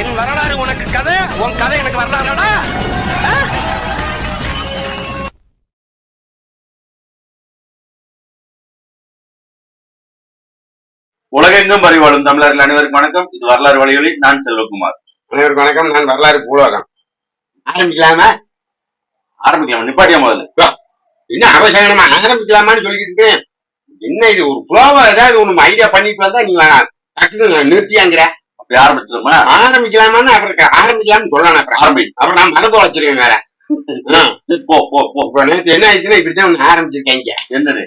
என் வரலாறு உனக்கு கதை உன் கதை எனக்கு வரலாறுடா. உலகெங்கும் பரிவாழும் தமிழர்கள் அனைவருக்கும் வணக்கம். இது வரலாறு வழியொலி நான் செல்வகுமார். அனைவருக்கும் வணக்கம். நான் வரலாறு பூலோகம். ஆரம்பிக்கலாமா? ஆரம்பிக்கலாம். நிப்பாட்டியா முதல்ல? என்ன அவசரமா ஆரம்பிக்கலாமான்னு சொல்லிட்டு இருக்கேன் என்ன இது ஒரு ஃப்ளோவா ஏதாவது ஒண்ணு ஐடியா பண்ணிட்டு வந்தா நீ வேணாம் டக்குன்னு நிறுத்தியாங்கிற. அப்படி ஆரம்பிச்சிருமா? ஆரம்பிக்கலாமான்னு அப்புறம் ஆரம்பிக்கலாம்னு சொல்லலாம் அப்புறம். ஆரம்பி அப்புறம் நான் மறந்து வச்சிருவேன் வேற. போ போ போ. நேத்து என்ன ஆயிடுச்சுன்னா ஒண்ணு ஆரம்பிச்சிருக்காங்க என்னது?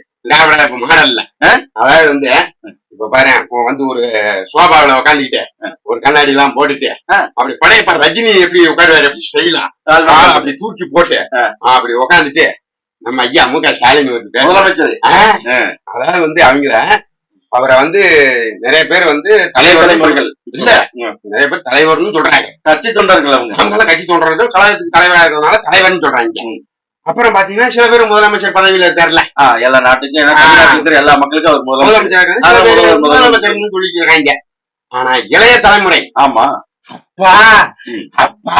மாடல்ல? அதாவது வந்து இப்ப பாரு இப்போ வந்து ஒரு சோபாவில உட்காந்துக்கிட்டு ஒரு கண்ணாடி எல்லாம் போட்டுட்டு. அப்படி படையப்ப ரஜினி எப்படி உட்காருவாரு அப்படி ஸ்டைலா? கால் ஆ, வாங்க. அப்படி தூக்கி போட்டு அப்படி உக்காந்துட்டு நம்ம ஐயா மு க ஸ்டாலின் வந்துட்டு முதலமைச்சர். அதாவது வந்து அவங்கள அவரை வந்து நிறைய பேர் வந்து தலைவர் தலைமுறைகள் இல்ல. நிறைய பேர் தலைவர்னு சொல்றாங்க. கட்சி தொண்டர்கள் அவங்க. அவங்க எல்லாம் கட்சி தோன்றவர்கள் கழகத்துக்கு தலைவரா இருக்கிறதுனால தலைவர்னு சொல்றாங்க. அப்புறம் பாத்தீங்கன்னா சில பேர் முதலமைச்சர் பதவியில இருக்காருல்ல. எல்லா நாட்டுக்கும் எல்லா மக்களுக்கும் அவர் முதலமைச்சர். முதலமைச்சர்னு சொல்லிட்டு இருக்காங்க ஆனா இளைய தலைமுறை. ஆமா. அப்பா. அப்பா.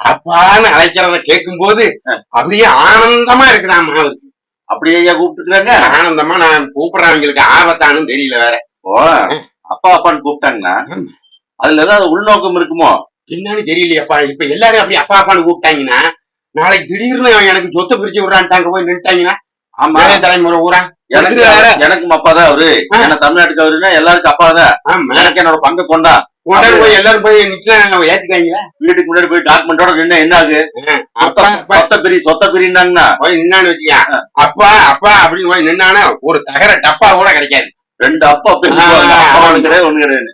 அப்பான்னு அழைக்கிறத கேட்கும் போது அப்படியே ஆனந்தமா இருக்குதாம்மா அவருக்கு அப்படியே ஐயா கூப்பிட்டுக்கிறாங்க ஆனந்தமா நான் கூப்பிடுறவங்களுக்கு ஆபத்தானும் தெரியல வேற. ஓ அப்பா அப்பான்னு கூப்பிட்டாங்கன்னா. அதுல ஏதாவது உள்நோக்கம் இருக்குமோ? என்னன்னு தெரியலையப்பா. இப்ப எல்லாரும் அப்படி அப்பா அப்பான்னு கூப்பிட்டாங்கன்னா நாளைக்கு திடீர்னு எனக்கு சொத்தை பிரிச்சு விடுறான்ட்டாங்க போய் நின்ட்டாங்கன்னா ஆமா. தலைமுறை ஊரா எனக்கு. எனக்கும் அப்பா தான் அவரு. ஆ. ஏன்னா தமிழ்நாட்டுக்கு அவருன்னா எல்லாருக்கும் அப்பா தான் ஆமா. எனக்கு என்னோட பங்கு கொண்டா. உடனே போய் எல்லாரும் போய் நிக்கலாம் ஏத்துக்காங்களா வீட்டுக்கு முன்னாடி போய் டாக்குமெண்டோட என்ன ஆகு அப்பா அப்பா சொத்த பிரி சொத்த பிரின்னாங்கன்னா போய் நின்னான்னு வச்சுக்க அப்பா அப்பா அப்படின்னு போய் நின்னானா ஒரு தகர டப்பா கூட கிடைக்காது. ரெண்டு அப்பா கிடையாது ஒண்ணு கிடையாது.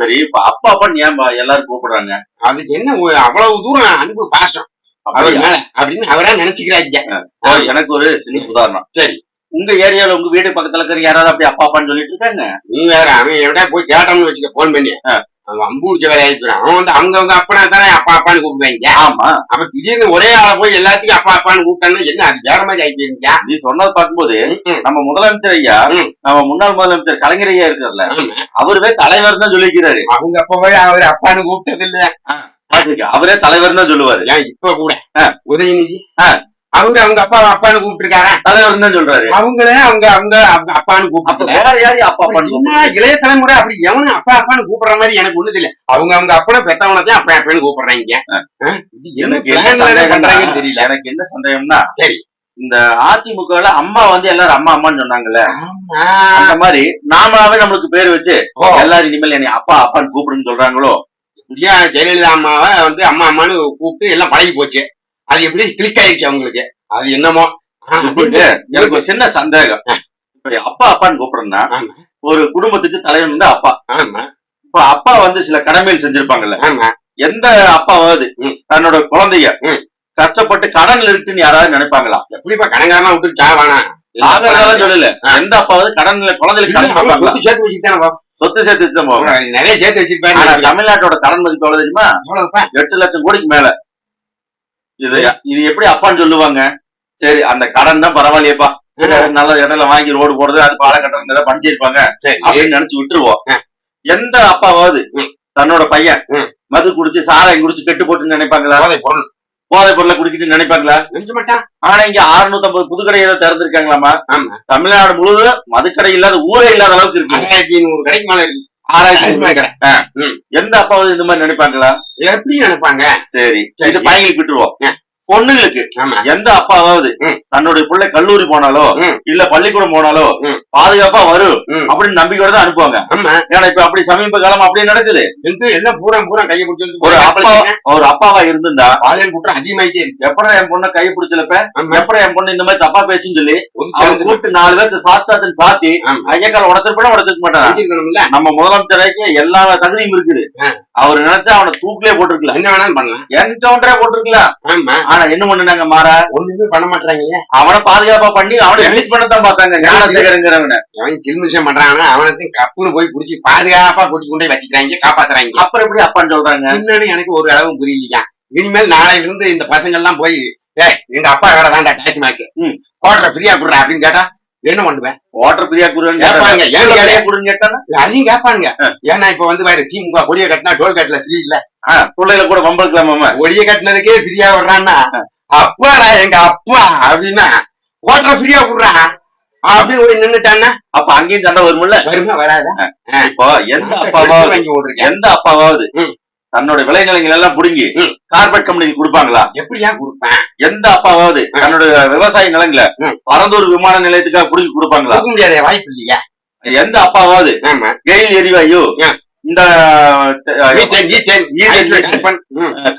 சரி. இப்ப அப்பா அப்பா ஏன் எல்லாரும் கூப்பிடுறாங்க? அதுக்கு என்ன அவ்வளவு தூரம் அன்பு பாசம். அப்படின்னு அவரா நினைச்சுக்கிறாங்க. எனக்கு ஒரு சின்ன உதாரணம். சரி. உங்க ஏரியால உங்க வீட்டு பக்கத்துல இருக்கிற யாராவது அப்படி அப்பா அப்பான்னு சொல்லிட்டு இருக்காங்க? நீ வேற அவன் எവിടെ போய் கேட்டோம்னு வச்சுக்க போன் பண்ணி. அவன் அம்பு பிடிச்ச வேலை ஆயிடுறான் அவன் வந்து அவங்க அவங்க அப்பனா தானே அப்பா அப்பான்னு கூப்பிடுவாங்க ஆமா. அப்ப திடீர்னு ஒரே ஆளை போய் எல்லாத்தையும் அப்பா அப்பான்னு கூப்பிட்டாங்கன்னா என்ன அது வேற மாதிரி நீ சொன்னது பார்க்கும்போது. நம்ம முதலமைச்சர் ஐயா. நம்ம முன்னாள் முதலமைச்சர் கலைஞர் ஐயா இருக்கார்ல ஆமா. அவருவே தலைவர் தான் சொல்லிக்கிறாரு. அவங்க அப்ப போய் அவர் அப்பான்னு கூப்பிட்டது இல்ல பாத்துக்க, அவரே தலைவர் தான் சொல்லுவாரு. ஏன் இப்ப கூட. உதயநிதி? அவரு அவங்க அப்பா அப்பான்னு கூப்பிட்டுருக்காரா தலைவர் தான் சொல்றாரு. அவங்களே அவங்க அவங்க அவங்க அப்பான்னு அப்ப யாரையும் அப்பா கூப்பிடுறாரு? இளைய தலைமுறை அப்படி எவனும் அப்பா அப்பான்னு கூப்பிடுற மாதிரி எனக்கு ஒண்ணு தெரியல அவங்க அவங்க அப்பனை பெத்தவனை தான் அப்பா அப்பான்னு கூப்பிடுறாங்க. பண்றாங்கன்னு தெரியல. எனக்கு என்ன சந்தேகம்னா சரி. இந்த அதிமுகல அம்மா வந்து எல்லாரும் அம்மா அம்மான்னு சொன்னாங்கல்ல. அந்த மாதிரி நாமளாவே நம்மளுக்கு பேர் வச்சு எல்லாரும் இனிமேல் என்னை அப்பா அப்பான்னு கூப்பிடுன்னு சொல்றாங்களோ? இப்படியா ஜெயலலிதா அம்மாவை வந்து அம்மா அம்மான்னு கூப்பிட்டு எல்லாம் பழகி போச்சு. அது எப்படி கிளிக் ஆயிடுச்சு அவங்களுக்கு? அது என்னமோ? எனக்கு ஒரு சின்ன சந்தேகம். அப்பா அப்பான்னு கூப்பிடுறேன்னா. ஒரு குடும்பத்துக்கு தலைவன் வந்து அப்பா. இப்ப அப்பா வந்து சில கடமைகள் செஞ்சிருப்பாங்கல்ல. எந்த அப்பாவாவது. தன்னோட குழந்தைய. கஷ்டப்பட்டு கடன்ல இருக்குன்னு யாராவது நினைப்பாங்களா? எப்படிப்பா கடங்காரனா விட்டு சாவானா சொல்லல. எந்த அப்பாவது கடன்ல குழந்தைகளுக்கு கடன் சேர்த்து வச்சுட்டானப்பா சொத்து சேர்த்து வச்சுதான் போவாங்க நிறைய சேர்த்து ஆனா வச்சிருப்பாரு தமிழ்நாட்டோட கடன் மதிப்பு எவ்வளவு தெரியுமா? எட்டு லட்சம் கோடிக்கு மேல. இது இது எப்படி அப்பான்னு சொல்லுவாங்க? சரி அந்த கடன் தான் பரவாயில்லையப்பா. நல்ல இடத்துல வாங்கி ரோடு போடுறது அது பாலம் கட்டுறது ஏதாவது பண்ணிருப்பாங்க அப்படின்னு நினைச்சு விட்டுருவோம். எந்த அப்பாவாவது. தன்னோட பையன். மது குடிச்சு சாராயம் குடிச்சு கெட்டு போட்டுன்னு நினைப்பாங்களா? போதை பொருள். போதை பொருளை குடிக்கிட்டு நினைப்பாங்களா? ஆனா இங்க 650 புதுக்கடை ஏதோ திறந்திருக்காங்களாமா தமிழ்நாடு முழுவதும் மதுக்கடை இல்லாத ஊரே இல்லாத அளவுக்கு இருக்கு. நூறு கடைக்கு மேல இருக்கு. ஆராய்ச்சி ஆயிரத்தி கடை எந்த அப்பாவது இந்த மாதிரி நினைப்பாங்களா? எப்படி நினைப்பாங்க. சரி. இது பையங்களுக்கு விட்டுருவோம். பொண்ணுங்களுக்கு எந்த அப்பாவாவது ம். தன்னுடைய பிள்ளை கல்லூரி போனாலோ. இல்ல பள்ளிக்கூடம் போனாலோ. பாதுகாப்பா வரும். அப்படின்னு நம்பிக்கையோட தான் அனுப்புவாங்க ஏன்னா இப்ப அப்படி சமீப காலம் அப்படியே நடக்குது எங்க எல்லாம் பூரா பூரா கையை பிடிச்சிருந்து ஒரு அப்பா ஒரு அப்பாவா இருந்திருந்தா பாலியல் குற்றம் அதிகமாயிட்டே இருக்கு எப்படா என் பொண்ணை கை பிடிச்சலப்ப. எப்படா என் பொண்ணு இந்த மாதிரி தப்பா பேசுன்னு சொல்லி எழுந்துக்கணும். கூப்பிட்டு நாலு பேர்த்து சாத்து சாத்துன்னு சாத்தி. ஐயக்கால உடச்சிருப்பா உடச்சிருக்க எழுதிருக்கணும்ல நம்ம முதலமைச்சருக்கு எல்லா தகுதியும் இருக்குது. அவர் நினைச்சா அவனை தூக்கிலே போட்டிருக்கலாம் என்ன வேணாலும் பண்ணலாம் என்கவுண்டரே போட்டிருக்கலாம் ஆனா என்ன பண்ணுனாங்க மாறா. ஒண்ணுமே பண்ண மாட்டாங்க அவனை பாதுகாப்பா பண்ணி அவனை ரிலீஸ் பண்ணத்தான் பார்த்தாங்க. ஞானசேகரங்கிறவன அவன் கில்மிஷம் பண்றாங்கன்னா அவனத்தையும் கப்புன்னு போய் புடிச்சு பாதுகாப்பா கூட்டி கொண்டு வச்சுக்கிறாங்க காப்பாத்துறாங்க. அப்புறம் எப்படி அப்பான்னு சொல்றாங்க? என்னன்னு எனக்கு ஒரு அளவும் புரியலையா? இனிமேல் நாளையில இருந்து இந்த பசங்க எல்லாம் போய் ஏய் எங்க அப்பா கடை தான்டா டாக்ஸ் மார்க்கு. கோட்டரை ஃப்ரீயா குடுறா அப்படின்னு கேட்டா என்ன பண்ணுவேன்? வாட்டர் பிரியா குருன்னு கேட்பாங்க, ஏன்? கேளு? குருன்னு கேட்டானா? அதையும் கேட்பானுங்க ஏன்னா இப்ப வந்து பாரு திமுக கொடிய கட்டினா டோல் கட்டல ஃப்ரீ இல்ல. ஆ, பிள்ளைகளை கூட வம்பளுக்கலாமா கொடிய கட்டினதுக்கே ஃப்ரீயா விடுறான்னா அப்பாடா எங்க அப்பா அப்படின்னா ஓட்டர் ஃப்ரீயா விடுறான் அப்படின்னு போய் நின்னுட்டான்னா அப்ப அங்கேயும் சண்டை வரும்ல? வருமா வராதா? இப்போ எந்த அப்பாவாவது எந்த அப்பாவாவது. தன்னோட விளைநிலங்கள் எல்லாம் புடுங்கி. கார்பரேட் கம்பெனிக்கு கொடுப்பாங்களா எப்படியா கொடுப்பேன் எந்த அப்பாவாவது தன்னோட விவசாய நிலங்களை. பரந்தூர் விமான நிலையத்துக்காக புடுங்கி கொடுப்பாங்களா முடியாத வாய்ப்பு இல்லையா எந்த அப்பாவாவது கெயில் எரிவாயு. இந்த.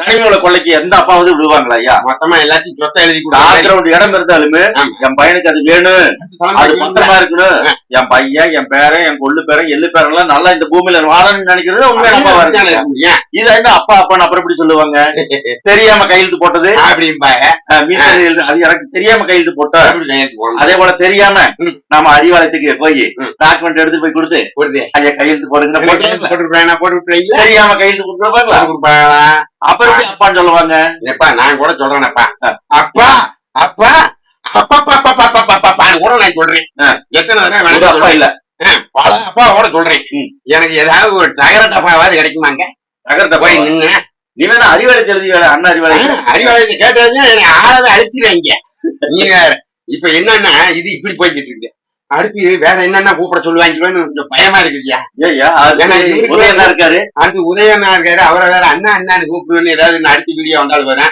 கனிமூல கொள்ளைக்கு எந்த அப்பாவது விடுவாங்களா ஐயா? மொத்தமா எல்லாத்தையும் சொத்தை எழுதி பேக்ரவுண்ட் இடம் இருந்தாலுமே. என் பையனுக்கு அது வேணும். அது பத்திரமா இருக்கணும். என் பையன் என் பேரன் என் கொள்ளு பேரன் எள்ளு பேரன் எல்லாம் நல்லா இந்த பூமியில வாழணும்னு நினைக்கிறது உண்மையான அப்பா வருது இத என்ன அப்பா அப்பா அப்புறம் எப்படி சொல்லுவாங்க? தெரியாம கையெழுத்து போட்டது? எழுது அது எனக்கு தெரியாம கையெழுத்து போடணும். அதே போல தெரியாம. நாம அறிவாலயத்துக்கு போய். டாக்குமெண்ட் எடுத்து போய் கொடுத்து. ஐயா கையெழுத்து போடுங்க. போட்டுருப்பேன் போட்டுருப்பேன் தெரியாம கையெழுத்து கொடுத்துருப்பாங்களா அப்புறம் எப்படி அப்பான்னு சொல்லுவாங்க எப்பா நான் கூட சொல்றேனப்பா அப்பா அப்பா அப்பா அப்பா அப்பா அப்பா அப்பா கூட நான் சொல்றேன் எத்தனை தடவை வேணும் அப்பா இல்ல பல அப்பாவோட சொல்றேன் எனக்கு ஏதாவது ஒரு டகர கிடைக்குமாங்க டகர டப்பா நீ வேணா அறிவாளை தெரிஞ்சு வேலை அண்ணா அறிவாளை அறிவாளை கேட்டதுன்னா ஆறாவது அழைச்சிடுறீங்க நீங்க இப்ப என்னன்னா இது இப்படி போய்கிட்டு இருக்கு அடுத்து வேற என்னென்ன கூப்பிட சொல்லுவாங்கன்னு கொஞ்சம் பயமா இருக்குதுயா? என்ன இருக்காரு. அடுத்து உதயண்ணா இருக்காரு. அவரை வேற அண்ணா அண்ணான்னு கூப்பிடுன்னு ஏதாவது அடுத்த வீடியோ வந்தாலும் வரேன்.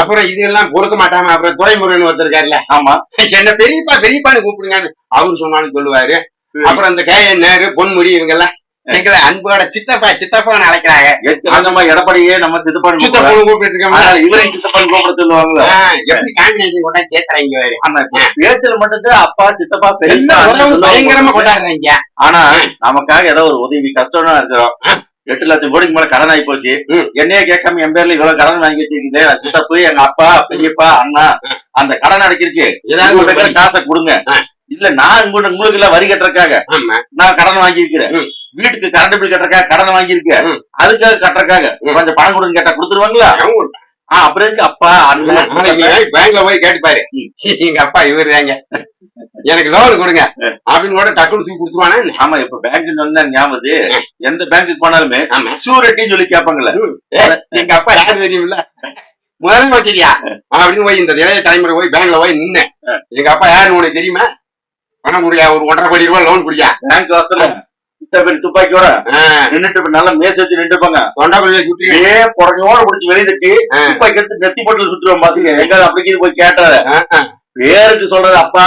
அப்புறம் இதெல்லாம் பொறுக்க மாட்டாம அப்புறம் துறைமுருகன் ஒருத்தர் இருக்காருல்ல. ஆமா. என்ன பெரியப்பா பெரியப்பான்னு கூப்பிடுங்கன்னு அவரு சொன்னாலும் சொல்லுவாரு. அப்புறம் இந்த கே நேரு பொன்முடி இவங்க எல்லாம் எங்களை அன்போட சித்தப்பா சித்தப்பான்னு அழைக்கிறாங்க. ஏற்கனவே எடப்பாடியே நம்ம சித்தப்பான் சித்தப்பான்னு கூப்பிட்டு இருக்கோம்ல. ஆனா இவரையும் சித்தப்பான் கூப்பிட சொல்லுவாங்களா எப்படி காம்பினேஷன் கொண்டா சேர்த்துறாங்க ஆமா பேச்சுல மட்டும்தான் அப்பா சித்தப்பா சொல்லுவாங்க. பயங்கரமா கொண்டாடுறாங்க? ஆனா நமக்காக ஏதோ ஒரு உதவி கஷ்டம்னா இருக்கிறோம். எட்டு லட்சம் கோடிக்கு மேல கடன் ஆகி போச்சு. என்னையே கேட்காம என் பேர்ல இவ்வளவு கடன் வாங்கி வச்சிருக்கீங்க நான் சித்தப்பு எங்க அப்பா பெரியப்பா அண்ணா அந்த கடன் அடைக்கிறதுக்கு ஏதாவது காசை கொடுங்க. இல்ல நான் உங்களுக்கு எல்லாம் வரி கட்டுறதுக்காக ஆமா. நான் கடன் வாங்கியிருக்கிறேன். வீட்டுக்கு கரண்ட் பில் கட்டுறதுக்காக கடன் வாங்கியிருக்கேன் ம். அதுக்காக கட்டுறதுக்காக ம். கொஞ்சம் பணம் கொடுங்க கேட்டா கொடுத்துருவாங்களா? அப்புறம் எதுக்கு அப்பா பேங்க்ல போய் கேட்டுப்பாரு எங்க அப்பா இவரு எனக்கு லோன் கொடுங்க. அப்படின்னு கூட டக்குனு தூக்கி கொடுத்துருவானா? ஆமா இப்ப பேங்க் சொன்னா ஞாபகம். எந்த பேங்க்குக்கு போனாலுமே ஆமா. சூரிட்டின்னு சொல்லி கேட்பாங்கல்ல. எங்க அப்பா யாரு தெரியுமில்ல? முதல்ல வச்சிருக்கியா அப்படின்னு போய் இந்த இளைய தலைமுறை போய் பேங்க்ல போய் நின்னேன். எங்க அப்பா யாருன்னு உனக்கு தெரியுமா? பணம் குடியா ஒரு ஒன்றரை கோடி ரூபாய் லோன் குடியா பேங்க் வாசல்ல இத்தனை பேர் துப்பாக்கியோட இப்ப நல்லா மேசத்தி நின்றுப்பாங்க. தொண்டை குழியை சுற்றி ஏ புடஞ்சோட முடிச்சு வெளிய தட்டி. துப்பாக்கி எடுத்து நெத்தி போட்டு சுத்துருவோம் பாத்துக்க. எங்க அப்படி இது போய் கேட்டாரு. பேருக்கு சொல்றது அப்பா.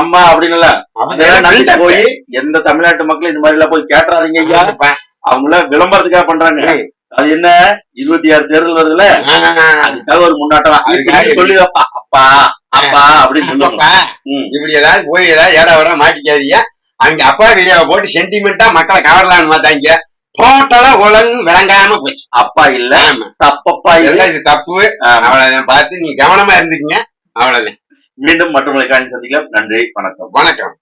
அம்மா அப்படின்னு நம்பிட்டு போய் எந்த தமிழ்நாட்டு மக்கள் இந்த மாதிரி எல்லாம் போய் கேட்டுறாதீங்க ஐயா. அப்பா. அவங்க எல்லாம் விளம்பரத்துக்காக பண்றாங்க. அது என்ன? இருபத்தி ஆறு தேர்தல் வருதுல. அதுக்காக ஒரு முன்னாட்டம் சொல்லி அப்பா அப்பா அப்பா அப்படின்னு சொல்லுவாங்க. இப்படி ஏதாவது போய் ஏதாவது ஏடா வர மாட்டிக்காதீங்க. அங்க அப்பா வீடியோவை போட்டு சென்டிமெண்டா மக்களை கவரலான்னு பார்த்தாங்க. டோட்டலா உலகம் விளங்காம போச்சு. அப்பா இல்ல. தப்பப்பா இல்ல. இது தப்பு. அவ்வளவுதான் பார்த்து நீ கவனமா இருந்துக்கங்க. அவ்வளவுதான். மீண்டும் மற்றவங்களை காணி சந்திக்கலாம். நன்றி. வணக்கம். வணக்கம்.